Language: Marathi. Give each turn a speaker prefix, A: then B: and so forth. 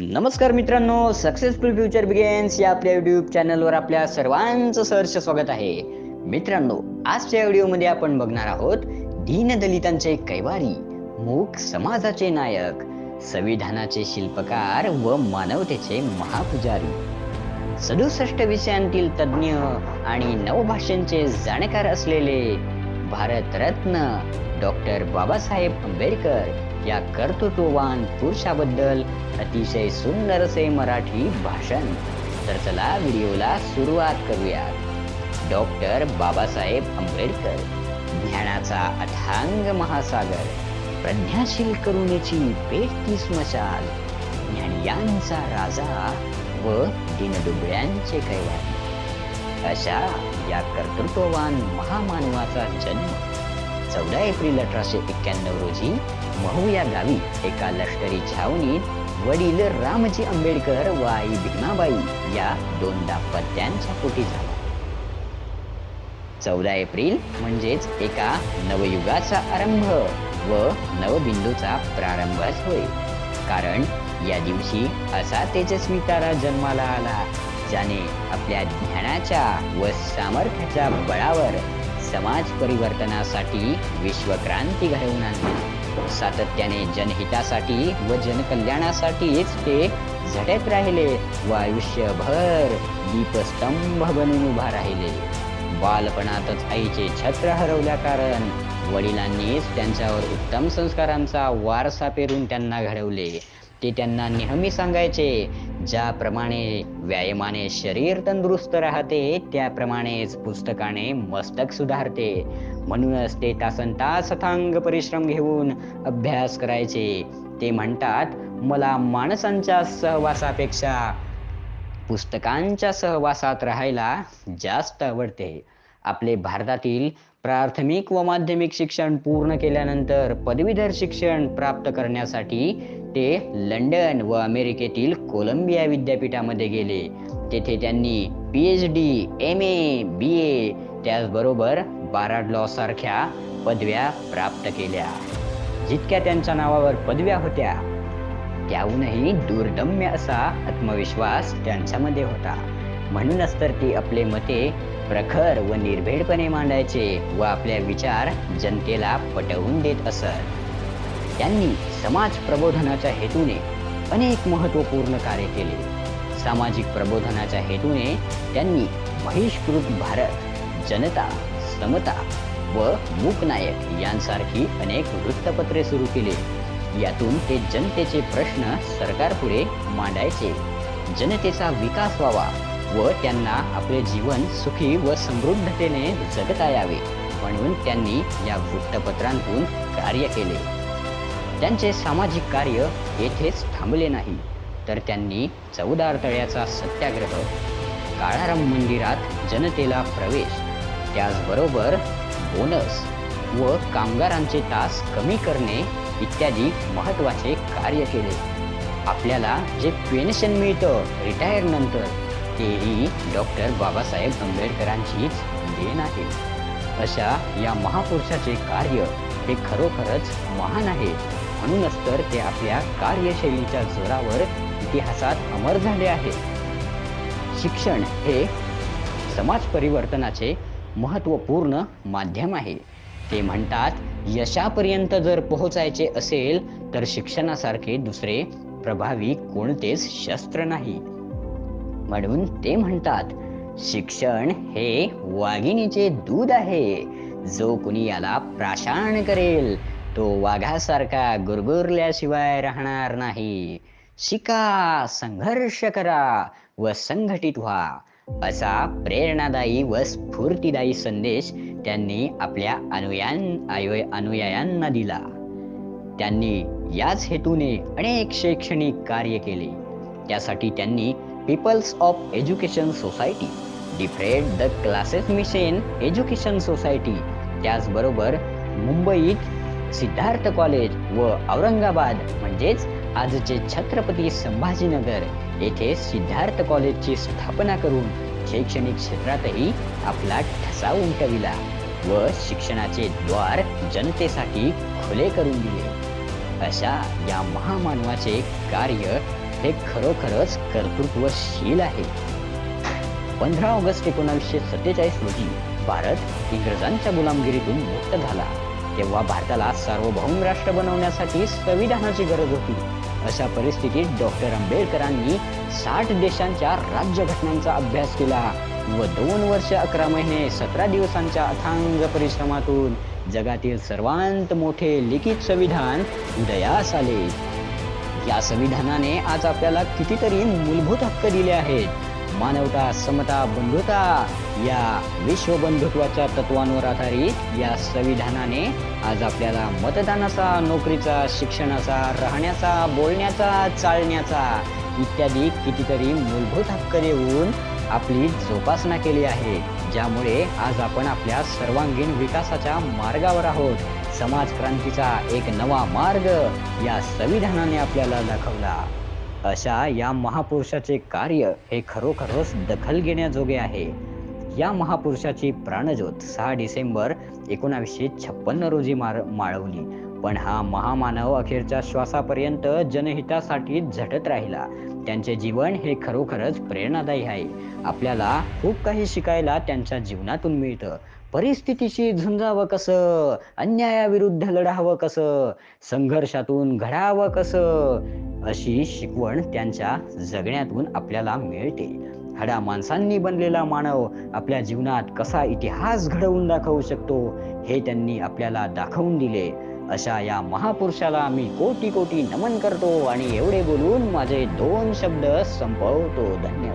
A: नमस्कार मित्रांनो सक्सेसफुल फ्युचर बिगेन्स या आपल्या युट्यूब चॅनलवर आपल्या सर्वांचं सहर्ष स्वागत आहे. मित्रांनो आजच्या व्हिडिओमध्ये आपण बघणार आहोत दीनदलितांचे कैवारी मूक समाजाचे नायक संविधानाचे शिल्पकार व मानवतेचे महापुजारी. सदुसष्ट विषयांतील तज्ज्ञ आणि नवभाषांचे जाणकार असलेले भारतरत्न डॉक्टर बाबासाहेब आंबेडकर या कर्तृत्ववान पुरुषाबद्दल अतिशय सुंदर असे मराठी भाषण. तर चला व्हिडिओला सुरुवात करूया डॉक्टर बाबासाहेब आंबेडकर ज्ञानाचा अथांग महासागर प्रज्ञाशील करुणेची पेटती स्मशाल ज्ञानियांचा राजा व दिनदुबळ्यांचे कैवारी. अशा या कर्तृत्ववान महामानवाचा जन्म चौदा एप्रिल अठराशे एक्क्याण्णव रोजी महू या गावी एका लष्करी छावणीत वडील रामजी आंबेडकर व आई भीमाबाई या दोन दाम्पत्यांच्या पोटी झाला चौदा एप्रिल म्हणजेच एका नवयुगाचा आरंभ व नवबिंदूचा प्रारंभच होय. कारण या दिवशी असा तेजस्वी तारा जन्माला आला ज्याने आपल्या ज्ञानाच्या व सामर्थ्याच्या बळावर समाज परिवर्तनासाठी विश्वक्रांती घडवून आणली. सातत्याने जनहितासाठी व जनकल्याणासाठीच ते झटत राहिले व आयुष्यभर दीपस्तंभ बनून उभा राहिले. बालपणातच आईचे छत्र हरवल्या कारण वडिलांनीच त्यांच्यावर उत्तम संस्कारांचा वारसा पेरून त्यांना घडवले. ते त्यांना नेहमी सांगायचे ज्याप्रमाणे व्यायामाने शरीर तंदुरुस्त राहते त्याप्रमाणेच पुस्तकाने मस्तक सुधारते. म्हणूनच ते तासन तास अथांग परिश्रम घेऊन अभ्यास करायचे. ते म्हणतात मला माणसांच्या सहवासापेक्षा पुस्तकांच्या सहवासात राहायला जास्त आवडते. आपले भारतातील प्राथमिक व माध्यमिक शिक्षण पूर्ण केल्यानंतर पदवीधर शिक्षण प्राप्त करण्यासाठी ते लंडन व अमेरिकेतील कोलंबिया विद्यापीठामध्ये गेले. तेथे त्यांनी P H D M A B A त्याचबरोबर बाराड लॉ सारख्या पदव्या प्राप्त केल्या. जितक्या त्यांच्या नावावर पदव्या होत्या त्याहूनही दुर्दम्य असा आत्मविश्वास त्यांच्यामध्ये होता. म्हणूनच तर ते आपले मते प्रखर व निर्भेडपणे मांडायचे व आपले विचार जनतेला पटवून देत असत. त्यांनी समाज प्रबोधनाच्या हेतूने अनेक महत्त्वपूर्ण कार्य केले. सामाजिक प्रबोधनाच्या हेतूने त्यांनी बहिष्कृत भारत जनता समता व मूकनायक यांसारखी अनेक वृत्तपत्रे सुरू केली. यातून ते जनतेचे प्रश्न सरकारपुढे मांडायचे. जनतेचा विकास व्हावा व त्यांना आपले जीवन सुखी व समृद्धतेने जगता यावे म्हणून त्यांनी या वृत्तपत्रांतून कार्य केले. त्यांचे सामाजिक कार्य येथेच थांबले नाही तर त्यांनी चौदार तळ्याचा सत्याग्रह काळाराम मंदिरात जनतेला प्रवेश त्याचबरोबर बोनस व कामगारांचे तास कमी करणे इत्यादी महत्त्वाचे कार्य केले. आपल्याला जे पेन्शन मिळतं रिटायर नंतर तेही डॉक्टर बाबासाहेब आंबेडकरांचीच देण आहे. अशा या महापुरुषाचे कार्य हे खरोखरच महान आहे. म्हणूनच तर ते आपल्या कार्यशैलीच्या जोरावर इतिहासात अमर झाले आहे. शिक्षण हे समाज परिवर्तनाचे महत्त्वपूर्ण माध्यम आहे. ते म्हणतात यशापर्यंत जर पोहोचायचे असेल तर शिक्षणासारखे दुसरे प्रभावी कोणतेच शस्त्र नाही. म्हणून ते म्हणतात शिक्षण हे वाघिणीचे दूध आहे. जो कुणी याला प्राशान करेल तो वाघासारखा गुरगुरल्याशिवाय राहणार नाही. शिका संघर्ष करा व संघटित व्हा. असा प्रेरणादायी व स्फूर्तिदायी संदेश त्यांनी आपल्या अनुयान अनुयायांना दिला. त्यांनी याच हेतूने अनेक शैक्षणिक कार्य केले. त्यासाठी त्यांनी peoples of education society depressed the classes mission education society त्याचबरोबर मुंबईत सिद्धार्थ कॉलेज व औरंगाबाद म्हणजेच आजचे छत्रपती संभाजीनगर येथे सिद्धार्थ कॉलेजची स्थापना करून शैक्षणिक क्षेत्रातही आपला ठसा उमटविला व शिक्षणाचे द्वार जनतेसाठी खुले करून दिले. अशा या महामानवाचे कार्य हे खरोखरच कर्तृत्वशील आहे. पंधरा ऑगस्ट एकोणावीसशे सत्तेचाळीस रोजी भारत इंग्रजांच्या गुलामगिरीतून मुक्त झाला. तेव्हा भारताला सार्वभौम राष्ट्र बनवण्यासाठी संविधानाची गरज होती. अशा परिस्थितीत डॉक्टर आंबेडकरांनी साठ देशांच्या राज्यघटनांचा अभ्यास केला व दोन वर्ष अकरा महिने सतरा दिवसांच्या अथांग परिश्रमातून जगातील सर्वांत मोठे लिखित संविधान उदयास आले. या संविधानाने आज आपल्याला कितीतरी मूलभूत हक्क दिले आहेत. मानवता समता बंधुता या विश्व बंधुत्वाच्या तत्वांवर आधारित या संविधानाने आज आपल्याला मतदानाचा नोकरीचा शिक्षणाचा राहण्याचा बोलण्याचा चालण्याचा इत्यादी कितीतरी मूलभूत हक्क देऊन आपली जोपासना केली आहे. ज्यामुळे आज आपण आपल्या सर्वांगीण विकासाच्या मार्गावर आहोत. समाज क्रांतीचा एक नवा मार्ग या संविधानाने आपल्याला दाखवला. अशा या महापुरुषाचे कार्य हे खरोखरच दखल घेण्याजोगे आहे. या महापुरुषाची प्राणज्योत सहा डिसेंबर एकोणावीसशे छप्पन्न रोजी मार माळवली. पण हा महामानव अखेरच्या श्वासापर्यंत जनहितासाठी झटत राहिला. त्यांचे जीवन हे खरोखरच प्रेरणादायी आहे. आपल्याला खूप काही शिकायला त्यांच्या जीवनातून मिळतं. परिस्थितीशी झुंजावं कसं? अन्यायाविरुद्ध लढावं कसं? संघर्षातून घडावं कसं? अशी शिकवण त्यांच्या जगण्यातून आपल्याला मिळते. हडा माणसांनी बनलेला मानव आपल्या जीवनात कसा इतिहास घडवून दाखवू शकतो हे त्यांनी आपल्याला दाखवून दिले. अशा या महापुरुषाला मी कोटी कोटी नमन करतो आणि एवढे बोलून माझे दोन शब्द संपवतो. धन्यवाद.